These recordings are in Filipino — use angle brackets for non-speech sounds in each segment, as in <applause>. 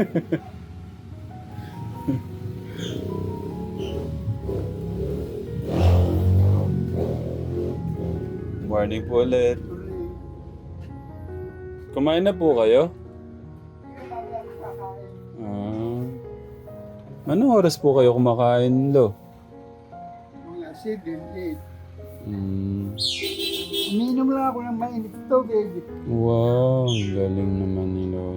<laughs> Morning po ulit. Kumain na po kayo? Ah. Anong oras po kayo kumakain, Lo? Mga 7, 8. Hmm. Uminom lang ako ng mainit tubig. Wow, galing naman ni Lolo.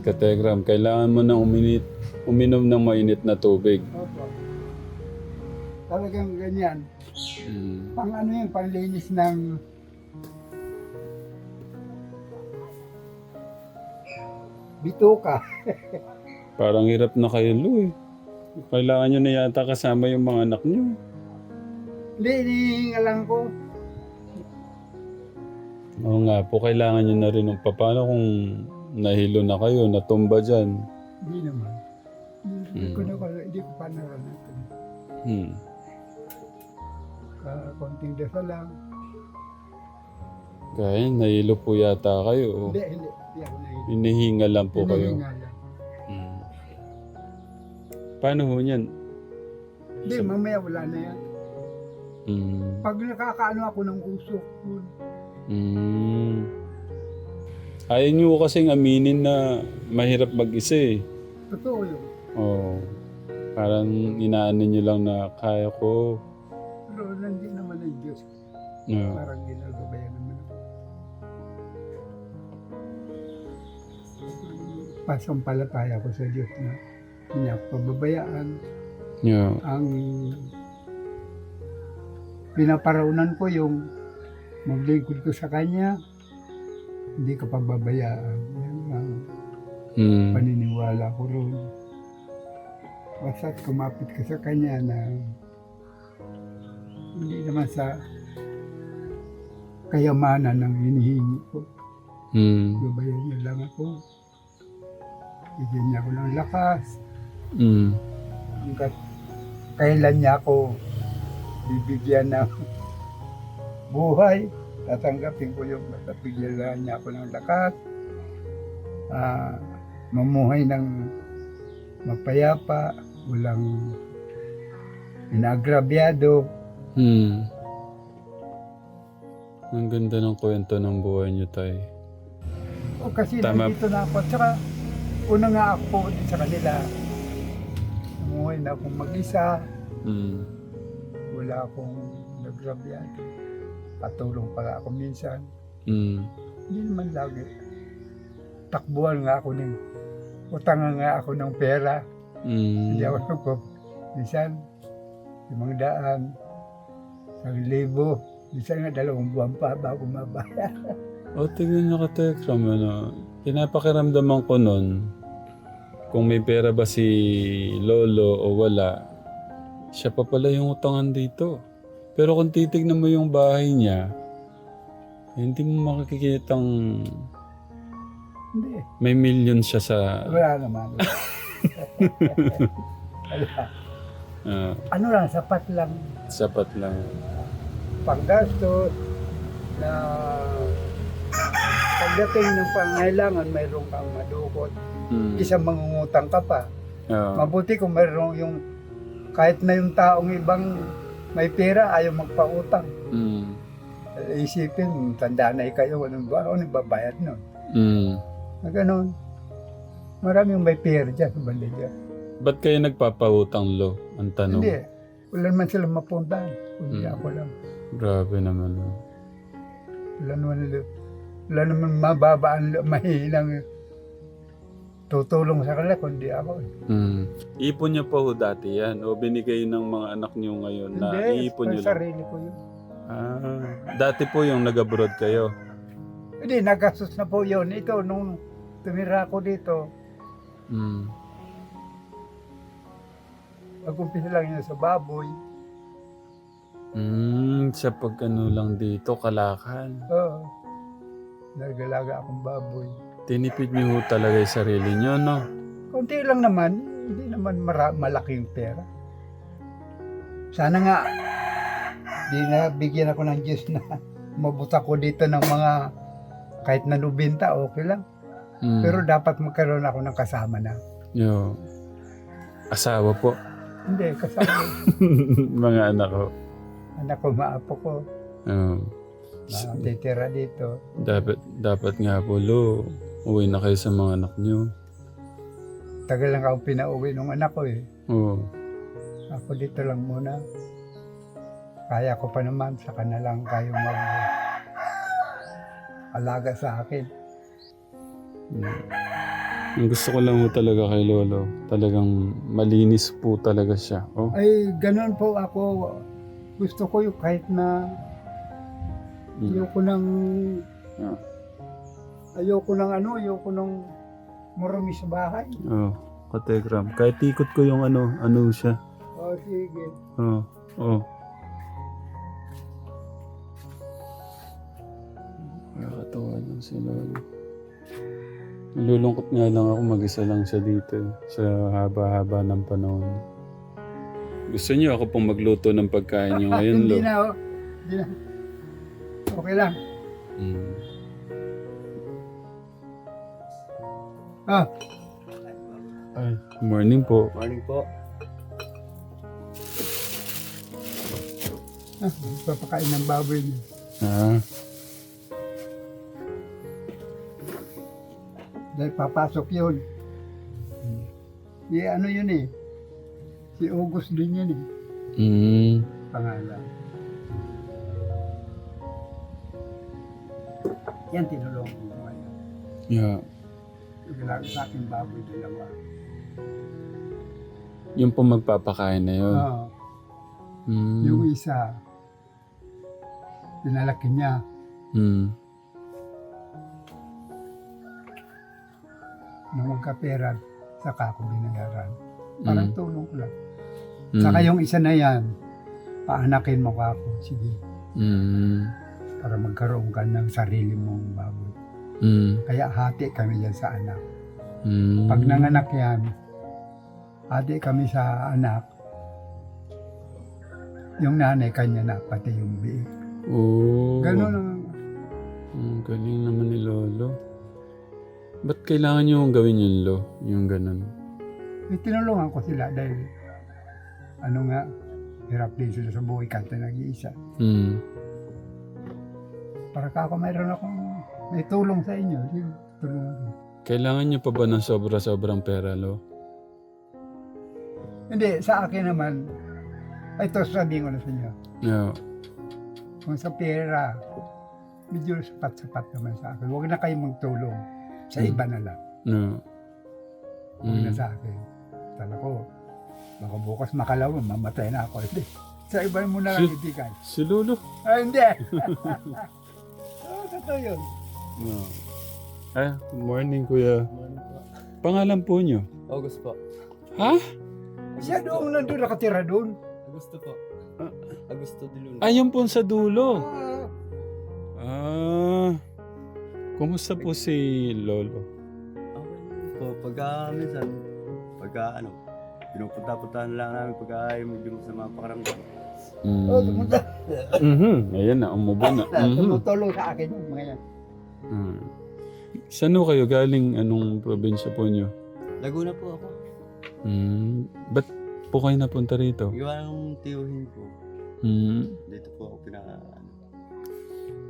Kategram, kailangan mo na uminit, uminom ng mainit na tubig. Opo. Talagang ganyan. Hmm. Pang ano yun, panlinis ng bituka. <laughs> Parang hirap na kayo, Lo eh. Kailangan nyo na yata kasama yung mga anak nyo. Hindi, inihingalan ko. Oo nga po, kailangan nyo na rin ng paano kung nahilo na kayo, natumba dyan. Hindi naman. Hindi ko na hindi ko pa naranasan. Hmm. Uh, konting dasal lang. Kaya nahilo po yata kayo. Hindi, hindi. Hindi ako nahihinga. Hinihinga lang po kayo. Hinihingalan. Hmm. Paano ho yan? Hindi, mamaya wala na yan. Hmm. Pag nakakaano ako ng usok. Hmm. Ayaw nyo kasing aminin na mahirap mag-isa eh. totoo yun. Oo. Parang inaano nyo lang na kaya ko. Pero nandiyan naman ang Diyos. No. Parang ginagabayan naman ako. Pasampalataya ko sa Diyos na hindi ako pababayaan. Yeah. Ang pinaparaunan ko yung maglingkod ko sa Kanya, hindi ka pababayaan. Yan ang Hmm. paniniwala ko roon. Basta't kumapit ka sa Kanya na hindi naman sa kayamanan ng hinihingi ko. Hmm. Gabayan niyo lang ako. Bigyan niya ako ng lakas. Hmm. Hanggat kailan niya ako bibigyan ng buhay, tatanggapin ko yung basta bigyan niya ako ng lakas. Ah, mamuhay ng mapayapa, walang inagrabyado. Hmm. Ang ganda ng kwento ng buhay niyo, Tay. O kasi Tama. nandito na ako. At saka, una nga ako sa kanila. Umuwi na akong mag-isa. Hmm. Wala akong nagrabyado. Patulong pala ako minsan. Hmm. Hindi naman lagi. Takbuhan nga ako ng utangan nga ako ng pera. Hmm. Hindi ako nagpo. Minsan, limang daan, isang libo. Minsan nga dalawang buwan pa bago mabayad. <laughs> O, tingnan nyo ka, Tekram, ano, pinapakiramdaman ko nun, kung may pera ba si Lolo o wala, siya pa pala yung utangan dito. Pero kung titignan mo yung bahay niya, hindi mo makikitang Hindi. may million siya sa... Wala naman. <laughs> Wala. ah, Ano lang, sapat lang. sapat lang. panggastos na pagdating ng pangailangan mayroon kang madukot. Mm. Isang mangungutang ka pa. Ah, Mabuti kung mayroon yung kahit na yung taong ibang may pera ayaw magpautang. mm. Isipin, tanda na kayo, anong ba? Ano babayad nun? Mm. Na ganun. Maraming may pera dyan sa banda dyan. Ba't kayo nagpapautang, Lo? Ang tanong. Hindi. Wala naman silang mapuntahan. Kundi Mm. ako lang. Grabe naman. Wala naman, wala naman mababaan, mahihilang tutulong sa kanila kundi ako. Mm. Ipon niyo pa ho dati yan o binigay ng mga anak niyo ngayon na Hindi, iipon niyo lang? sarili ko yun. Ah, dati po yung nag-abroad kayo. Hindi, nagastos na po yun. Ito, nung tumira ako dito, Mm. nag-umpisa lang yun sa baboy. Mm, sa pag ano lang dito, kalakan. Oo. Nagalaga akong baboy. Tinipid niyo ho talaga yung sarili niyo, no? Kunti lang naman, hindi naman mara- malaking pera. Sana nga, di na bigyan ako ng Diyos na <laughs> mabuta ko dito ng mga kahit na nubinta, okay lang. Mm. Pero dapat magkaroon ako ng kasama na. Yo. Asawa po. Hindi, kasama. <laughs> Mga anak ko. Anak ko, maapo ko. Oh. titira dito. Dapat, dapat nga po, lo. Uwi na kayo sa mga anak nyo. Tagal lang akong pinauwi ng anak ko eh. Oo. Ako dito lang muna. Kaya ko pa naman, saka na lang kayo mag alaga sa akin. Mm. Ang gusto ko lang po talaga kay Lolo, talagang malinis po talaga siya. Oh. Ay, ganun po ako. Gusto ko yung kahit na Mm. ayoko ng Ah. Ayoko ng ano, ayoko ng marami sa bahay. Oh, katekram. Kahit ikot ko yung ano, ano siya. O sige. Oh, oh. Nakakatawa lang si Lolo. Nalulungkot nga lang ako mag-isa lang siya dito eh, sa haba-haba ng panahon. Gusto niyo ako pong magluto ng pagkain niyo <laughs> ngayon, Lo? Hindi na, oh. Hindi na. Okay lang. Mm. Ah, Ay, morning po. Morning po. ah papakain ng baboy niyo. Ah, Dahil papasok yun. Eh, ano yun eh. Si August din yun eh. mm. Pangalan. Yan tinulong ko ngayon. Yeah. Yung sa akin baboy dalawa. Yung po magpapakain na yun. Oo. Mm. Yung isa, pinalaki niya. Mm. Nung magkapera, saka ako binayaran. Parang Mm. tulong ko lang. Mm. Saka yung isa na yan, paanakin mo ako. Sige. Mm. Para magkaroon ka ng sarili mong baboy. Mm. Kaya hati kami yan sa anak. Mm. Pag nanganak yan, hati kami sa anak. Yung nanay kanya na, pati yung biik. Oh. Ganun ang Ang galing naman ni Lolo. Ba't kailangan niyo gawin yun, Lo? Yung ganun. Eh, tinulungan ko sila dahil ano nga, hirap din sila sa buhay kahit na nag-iisa. Mm. Para ka ako mayroon akong may tulong sa inyo. Tulungan. Kailangan niyo pa ba ng sobra-sobrang pera, Lo? Hindi, sa akin naman, ay, ito sabihin ko na sa inyo. Yeah. Kung sa pera, medyo sapat-sapat naman sa akin. Huwag na kayong magtulong. Sa Hmm. iba na lang. No. Huwag na Mm. sa akin. Tala ko, baka bukas makalawa, mamatay na ako. Hindi. Sa iba mo na lang Si- ibigay. Si Lolo. Ay, hindi. oh, <laughs> totoo yun. No. Ah, good morning, Kuya. Pangalan po niyo? August po. Ha? Siya doon nandun, nakatira doon. Agusto po. Ah. Agusto de Luna. Ayun po sa dulo. Ah, Ah. Kumusta po si Lolo? Okay po. Pagka minsan, pagka ano, pinupunta-puntahan lang namin pagka yung medyo sa mga pakaramdam. Mm. oh, tumunta. Mhm. Ayan na, umubo na. <laughs> Mhm. Tumutulong sa akin yung mga yan. Mm. Saan ho kayo galing? Anong probinsya po niyo? Laguna po ako. Mm. Ba't po kayo napunta rito? Gawa ng tiyuhin ko. Mm. Dito po ako pinaka... ano.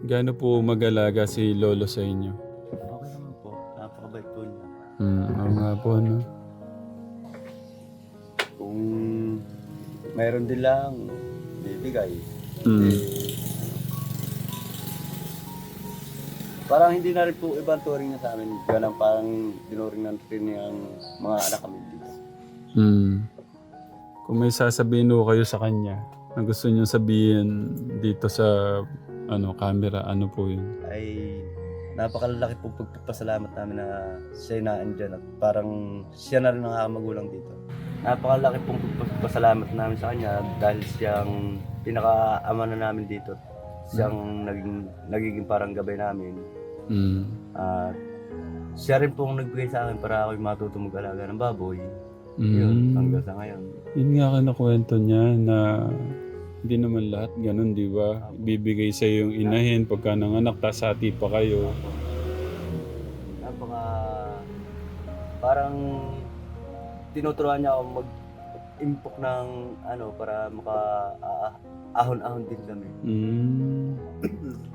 Gaano po mag-alaga si Lolo sa inyo? Okay naman po. Napakabait po niya. Mm. Oo nga po, ano? Kung mayroon din lang, bibigay. Mm. Eh, parang hindi na rin po ibang turing na sa amin. Ganang parang dinuring na rin ang mga anak kami dito. Mm. Kung may sasabihin ho kayo sa kanya na gusto niyo sabihin dito sa ano camera, ano po yun? Ay napakalaki po pagpapasalamat namin na siya na andyan at parang siya na rin ang magulang dito. Napakalaki pong pagpapasalamat namin sa kanya dahil siyang pinaka-ama na namin dito. Siyang naging, nagiging parang gabay namin. Mm. At siya rin pong nagbigay sa akin para ako matuto mag-alaga ng baboy. Mm. Yun, hanggang sa ngayon. Yun nga kinakwento niya na hindi naman lahat ganun, di ba? Bibigay sa yung inahin pagka nanganak, tas hati pa kayo. Napaka parang tinuturuan niya ako mag-impok ng ano para maka ah, ahon-ahon din kami. Mm. <clears throat>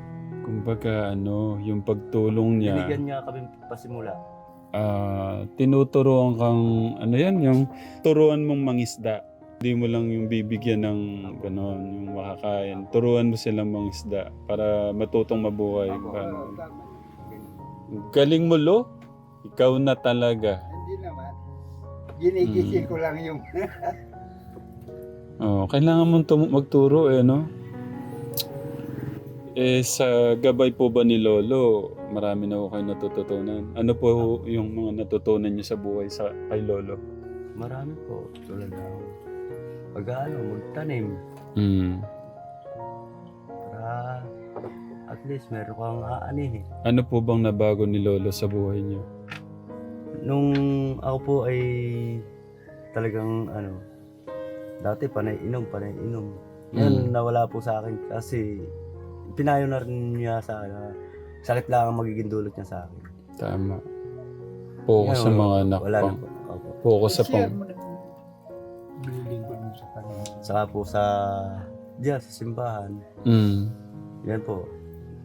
Kumbaga, ano, yung pagtulong niya, Binigyan niya kami pasimula. ah, tinuturuan kang, ano yan, yung turuan mong mangisda. Hindi mo lang yung bibigyan ng gano'n, yung makakain. Turuan mo silang mangisda para matutong mabuhay. Yun. Galing mo, Lo. Ikaw na talaga. Hindi naman. Ginigising Mm. ko lang yung <laughs> Oh, kailangan mong tum- magturo eh, no? Eh, sa gabay po ba ni Lolo, marami na po kayo natututunan. Ano po yung mga natutunan niyo sa buhay sa kay Lolo? Marami po. Tulad ng pag ano, magtanim. Hmm. Para at least meron kang aanihin. Ano po bang nabago ni Lolo sa buhay niyo? Nung ako po ay talagang ano, dati panay inom, panay inom. Ngayon Mm. nawala po sa akin kasi pinayo na rin niya sa na sakit lang ang magiging dulot niya sa akin. Tama. Focus sa mga anak Wala na pang. po. Opo. Focus sa pang. na. Saka po sa diyan sa simbahan, Mm. yan po.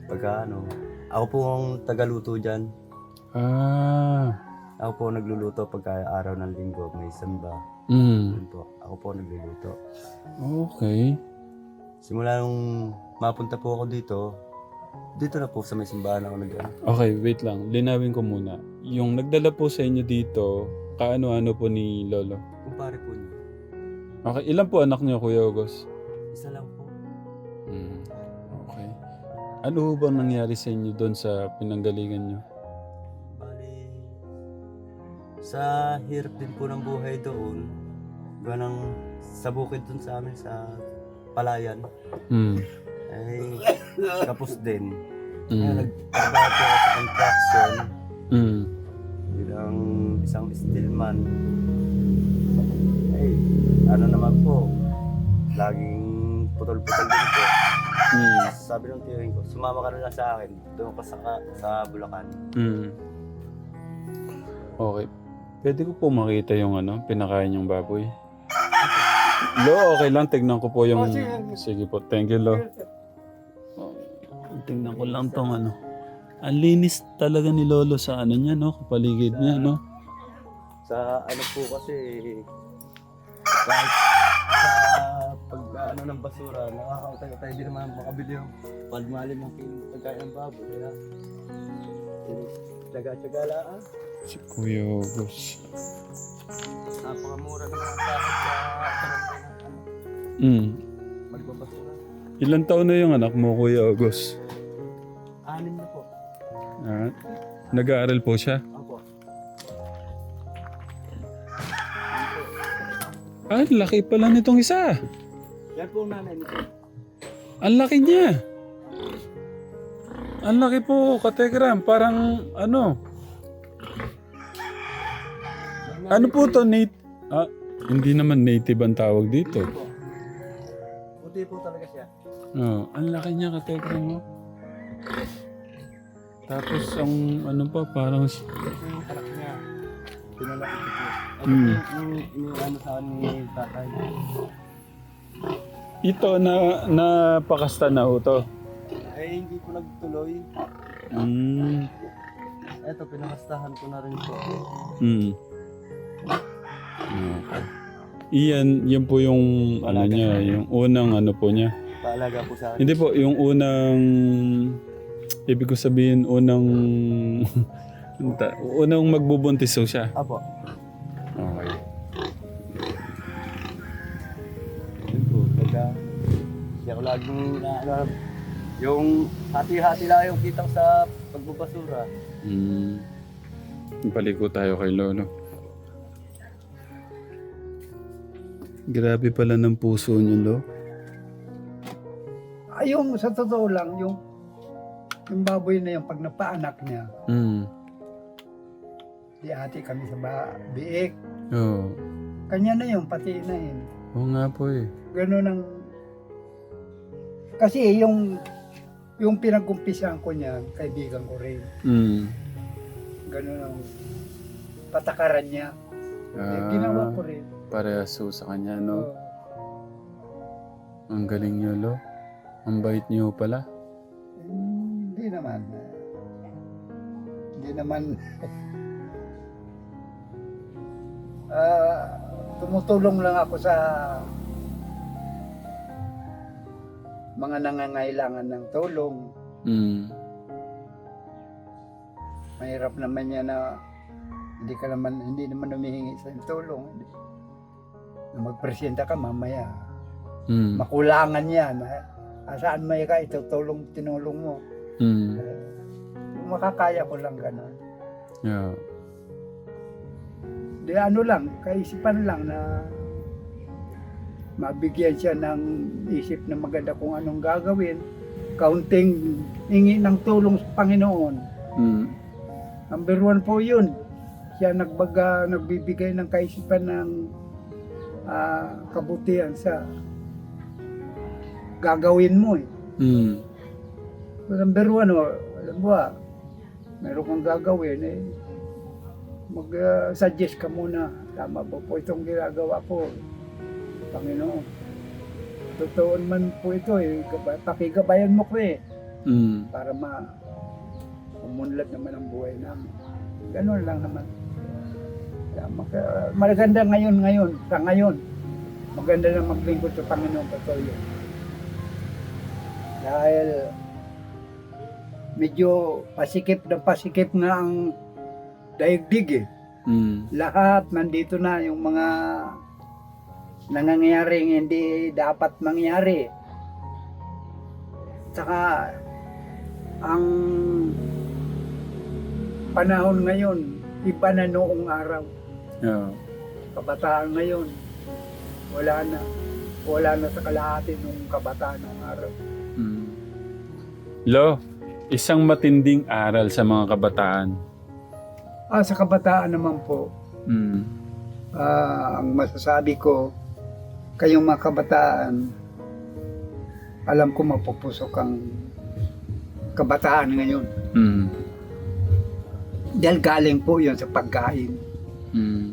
Pagka ano, ako po ang tagaluto diyan. Ah. Ako po nagluluto pagka araw ng linggo, may samba. Mm. Yan po. Ako po nagluluto. Okay. Simula nung mapunta po ako dito, dito na po sa may simbahan ako nag. Okay, wait lang. Linawin ko muna. Yung nagdala po sa inyo dito, kaano-ano po ni Lolo? Kumpare po niyo. Okay, ilan po anak niyo, Kuya August? Isa lang po. Mm. Okay. Ano ba nangyari sa inyo doon sa pinanggalingan niyo? Bali, sa hirap din po ng buhay doon, ganang sa bukid doon sa amin sa palayan, Mm. ay tapos din. Mm. nagtrabaho po ako sa construction Mm. bilang isang steelman. Ay, ano naman po, laging putol-putol din po. Mm. Sabi ng tiyahin ko, sumama ka na lang sa akin, doon ka sa, sa Bulacan. Mm. Okay. Pwede ko po makita yung ano, pinakain yung baboy. Lo, okay lang. Tignan ko po yung... Oh, sige. Sige po. Thank you, Lo. Tingnan ko lang tong ano. Ang linis talaga ni Lolo sa ano niya, no? Kapaligid niya, no? Sa ano po kasi, kahit sa pag ano ng basura, nakakautay-utay din naman makabili yung palmalim ng pagkain ng baboy. Kaya, eh, tsaga-tsaga lang. Si Kuya August. Napakamura ng mga sa Mm. magbabasura. Ilan taon na yung anak mo, Kuya August? Anim na po. Ah, nag-aaral po siya? Ako. Ah, laki pala nitong isa. Yan po ang nanay nito. Ang laki niya. Ang laki po, kategram. Parang ano. Ano po to, nat- Ah, hindi naman native ang tawag dito. Puti po talaga siya. Oh, ang laki niya, kategram mo. Tapos ang ano pa, parang... Ito yung anak niya. Pinalaki ko po. Hmm. yung iniano sa akin ni tatay. Ito na napakasta na ho to. Ay, hindi po nagtuloy. Mm. Eto, pinakastahan ko na rin po. Mm. Okay. Iyan, yan po yung ano Alaga. niya, yung unang ano po niya. Paalaga po sa akin. Hindi po, yung unang ibig ko sabihin unang ta- <laughs> unang magbubuntis ho siya. Apo. Okay. Yun po. Pagka, siya ko laging na, ano, yung hati-hati lang yung kitang sa pagbubasura. Mm. Balik ko tayo kay Lolo. Grabe pala ng puso niyo, Lo. Ay, yung sa totoo lang, yung yung baboy na yung pag napaanak niya, Mm. di ate kami sa ba biik. Oo. Kanya na yun, pati na yun. Oo nga po eh. Ganun ang... Kasi yung yung pinagkumpisahan ko niya, kaibigan ko rin. Mm. Ganun ang patakaran niya. Eh, Ah, ginawa ko rin. Parehas ho sa kanya, no? Ang galing niyo, lo. Ang bait niyo pala. Hindi naman. Hindi naman. <laughs> Ah, tumutulong lang ako sa mga nangangailangan ng tulong. Mm. Mahirap naman yan na hindi ka naman hindi naman humihingi sa tulong. Na magpresenta ka mamaya. Mm. Makulangan yan. ah. Asaan may ka itutulong tinulong mo. Mm. Yung makakaya ko lang ganun. Yeah. Di ano lang, kaisipan lang na mabigyan siya ng isip na maganda kung anong gagawin. Kaunting hingi ng tulong sa Panginoon. Mm. Number one po yun. Siya nagbaga, nagbibigay ng kaisipan ng ah, kabutihan sa gagawin mo eh. Mm. Number one, oh, alam mo ah, meron kang gagawin eh, mag-suggest ka muna. Tama ba po itong ginagawa ko? Panginoon. Totoo man po ito eh. Gaba- Pakigabayan mo ko eh. Mm. Para ma umunlad naman ang buhay namin. Ganun lang naman. Maka- maganda ngayon, ngayon, sa ngayon. Maganda na maglingkod sa Panginoon patuloy. Dahil medyo pasikip na pasikip nga ang daigdig eh. Mm. Lahat nandito na yung mga nangangyaring hindi dapat mangyari. Saka ang panahon ngayon, iba na noong araw. Yeah. Kabataan ngayon, wala na. Wala na sa kalahati nung kabataan noong araw. Mm. Lo, isang matinding aral sa mga kabataan. Ah, sa kabataan naman po, Mm. Ah, ang masasabi ko, kayong mga kabataan, alam ko mapupusok ang kabataan ngayon. Mm. Dahil galing po yun sa pagkain. Mm.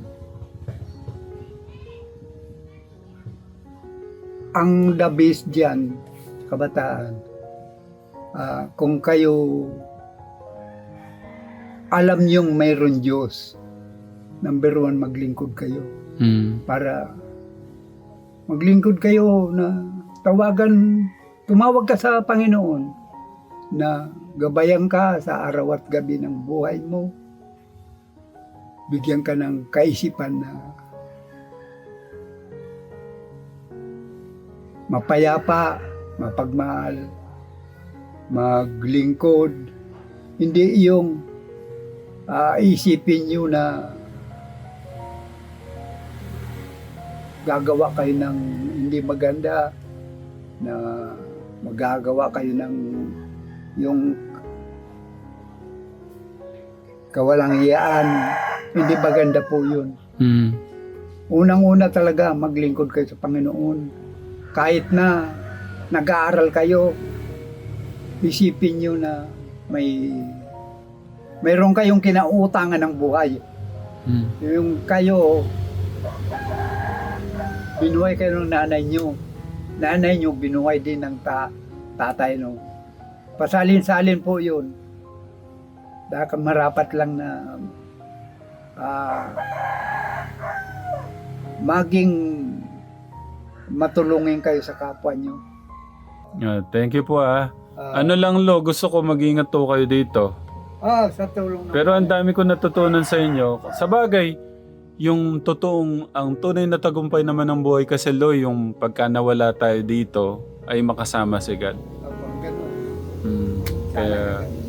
Ang the best dyan, kabataan, ah, kung kayo alam niyong mayroon Diyos, number one, maglingkod kayo. Mm. para maglingkod kayo na tawagan, tumawag ka sa Panginoon na gabayan ka sa araw at gabi ng buhay mo. Bigyan ka ng kaisipan na mapayapa, mapagmahal, maglingkod. Hindi yung ah, isipin nyo na gagawa kayo ng hindi maganda na magagawa kayo ng yung kawalang hiyaan hindi maganda po yun Mm. unang-una talaga maglingkod kayo sa Panginoon kahit na nag-aaral kayo isipin nyo na may mayroon kayong kinautangan ng buhay Mm. yung kayo, binuhay kayo ng nanay nyo. Nanay nyo, binuhay din ng ta tatay no. Pasalin-salin po yun. Dahil marapat lang na ah, maging matulungin kayo sa kapwa nyo. Yeah, thank you po ah. Ah, Ano lang lo, gusto ko mag-ingat to kayo dito. ah, sa tulong ng Pero ang dami ko natutunan sa inyo. Sa bagay, yung totoong, ang tunay na tagumpay naman ng buhay kasi lo, yung pagka nawala tayo dito, ay makasama si God. Opo, ganun. Mm. Sana Kaya, ganun.